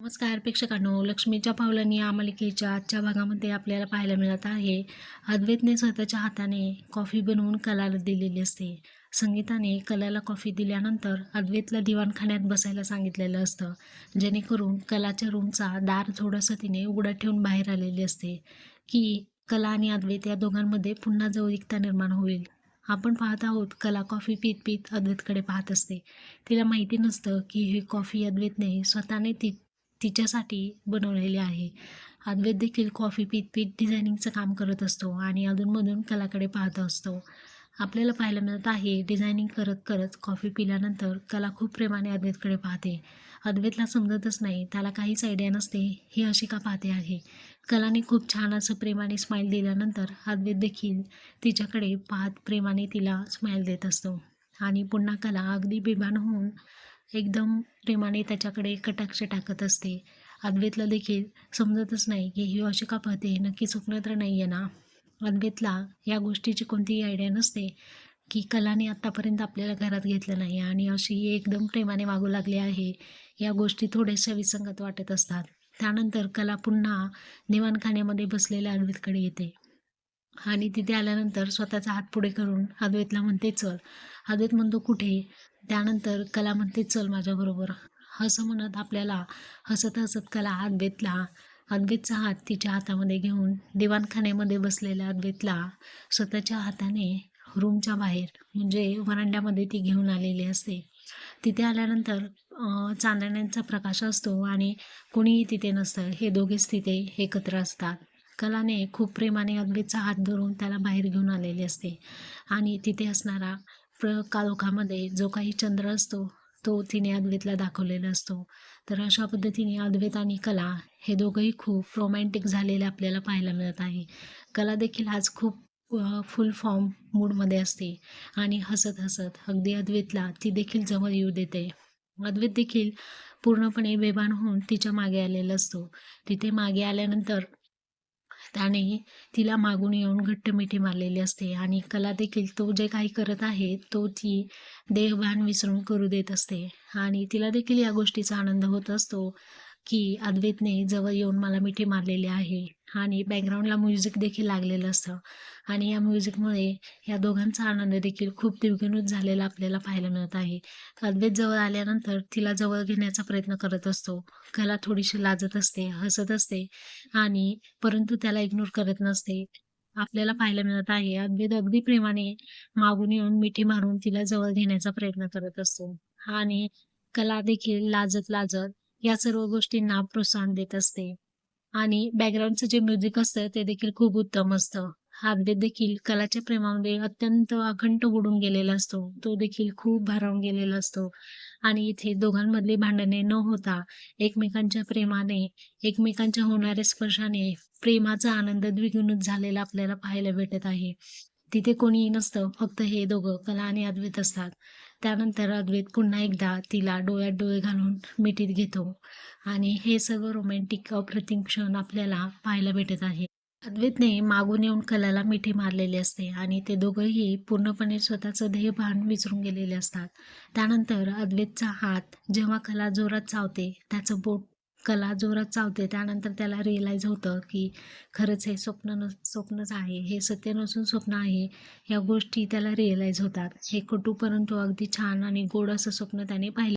नमस्कार प्रेक्षकांनो. लक्ष्मीच्या पावलांनी या मालिकेच्या आजच्या भागामध्ये आपल्याला पाहायला मिळत आहे अद्वैतने स्वतःच्या हाताने कॉफी बनवून कलाला दिलेली असते. संगीताने कलाला कॉफी दिल्यानंतर अद्वैतला दिवाणखान्यात बसायला सांगितलेलं असतं जेणेकरून कलाच्या रूमचा दार थोडंसं तिने उघडा ठेवून बाहेर आलेली असते की कला आणि अद्वैत या दोघांमध्ये पुन्हा जवळिकता निर्माण होईल. आपण पाहत आहोत कला कॉफी पीत पीत अद्वैतकडे पाहत असते. तिला माहिती नसतं की ही कॉफी अद्वैतने स्वतःने ती तिच्यासाठी बनवलेली आहे. अद्वैत देखील कॉफी पीत पीत डिझायनिंगचं काम करत असतो आणि अधूनमधून कलाकडे पाहत असतो. आपल्याला पाहायला मिळत आहे डिझायनिंग करत करत कॉफी पिल्यानंतर कला खूप प्रेमाने अद्वैतकडे पाहते. अद्वैतला समजतच नाही त्याला काहीच आयडिया नसते ही अशी का पाहते आहे? कलाने खूप छान असं प्रेमाने स्माईल दिल्यानंतर अद्वैत देखील तिच्याकडे पाहत प्रेमाने तिला स्माईल देत असतो. आणि पुन्हा कला अगदी बेभान होऊन एकदम प्रेमाने त्याच्याकडे कटाक्ष टाकत असते. अद्वैतला देखील समजतच नाही की ही अशी का पाहते नक्की स्वप्न तर नाही आहे ना? अद्वैतला या गोष्टीची कोणतीही आयडिया नसते की कलाने आत्तापर्यंत आपल्याला घरात घेतलं नाही आणि अशी एकदम प्रेमाने वागू लागली आहे. या गोष्टी थोड्याशा विसंगत वाटत असतात. त्यानंतर कला पुन्हा दिवाणखान्यामध्ये बसलेल्या अद्वैतकडे येते. आणि तिथे आल्यानंतर स्वतःचा हात पुढे करून अद्वैतला म्हणते चल. अद्वैत म्हणतो कुठे? त्यानंतर कला म्हणते चल माझ्याबरोबर. असं म्हणत आपल्याला हसत हसत कला अद्वैतला अद्वैतचा हात तिच्या हातामध्ये घेऊन दिवाणखान्यामध्ये बसलेल्या अद्वैतला स्वतःच्या हाताने रूमच्या बाहेर म्हणजे वरांड्यामध्ये ती घेऊन आलेली असते. तिथे आल्यानंतर चांदण्यांचा प्रकाश असतो आणि कोणीही तिथे नसतं. हे दोघेच तिथे एकत्र असतात. कलाने खूप प्रेमाने अद्वैतचा हात धरून त्याला बाहेर घेऊन आलेली असते. आणि तिथे असणारा प्र कालोखामध्ये जो काही चंद्र असतो तो तिने अद्वैतला दाखवलेला असतो. तर अशा पद्धतीने अद्वैत आणि कला हे दोघंही खूप रोमॅन्टिक झालेले आपल्याला पाहायला मिळत आहे. कला देखील आज खूप फुल फॉर्म मूडमध्ये असते आणि हसत हसत अगदी अद्वैतला ती देखील जवळ येऊ देते. अद्वैत देखील पूर्णपणे बेभान होऊन तिच्यामागे आलेला असतो. तिथे मागे आल्यानंतर त्याने तिला मागून येऊन घट्ट मिठी मारलेली असते आणि कला देखील तो जे काही करत आहे तो ती देहभान विसरून करू देत असते. आणि तिला देखील या गोष्टीचा आनंद होत असतो. की अद्वैतने जवळ येऊन मला मिठी मारलेली आहे आणि बॅकग्राऊंडला म्युझिक देखील लागलेलं असतं. आणि या म्युझिकमुळे या दोघांचा आनंद देखील खूप द्विगुणित झालेला आपल्याला पाहायला मिळत आहे. अद्वैत जवळ आल्यानंतर तिला जवळ घेण्याचा प्रयत्न करत असतो. कला थोडीशी लाजत असते हसत असते आणि परंतु त्याला इग्नोर करत नसते. आपल्याला पाहायला मिळत आहे अद्वैत अगदी प्रेमाने मागून येऊन मिठी मारून तिला जवळ घेण्याचा प्रयत्न करत असतो. आणि कला देखील लाजत लाजत या सर्व गोष्टींना प्रोत्साहन देत असते. आणि बॅकग्राऊंडचं जे म्युझिक असतं ते देखील खूप उत्तम असतं. अद्वैत देखील कलाच्या प्रेमामध्ये अत्यंत अखंड बुडून गेलेला असतो. तो देखील खूप भारावून गेलेला असतो. आणि इथे दोघांमधली भांडणे न होता एकमेकांच्या प्रेमाने एकमेकांच्या होणाऱ्या स्पर्शाने प्रेमाचा आनंद द्विगुणित झालेला आपल्याला पाहायला भेटत आहे. तिथे कोणीही नसतं फक्त हे दोघं कला आणि अद्वैत असतात. त्यानंतर अद्वैत पुन्हा एकदा तिला डोळ्यात डोळे घालून मिठीत घेतो. आणि हे सगळं रोमॅन्टिक अप्रतिम क्षण आपल्याला पाहायला भेटत आहे. अद्वैतने मागून येऊन कलाला मिठी मारलेली असते आणि ते दोघंही पूर्णपणे स्वतःचं ध्येयभान विसरून गेलेले असतात. त्यानंतर अद्वैतचा हात जेव्हा कला जोरात चावते त्याचं बोट कला जोरात चावते. त्यानंतर त्याला रिअलाईज होतं की खरंच हे स्वप्न न स्वप्नच आहे. हे सत्य नसून स्वप्न आहे. या गोष्टी त्याला रिअलाईज होतात. हे कटू परंतु अगदी छान आणि गोड असं स्वप्न त्याने पाहिलं.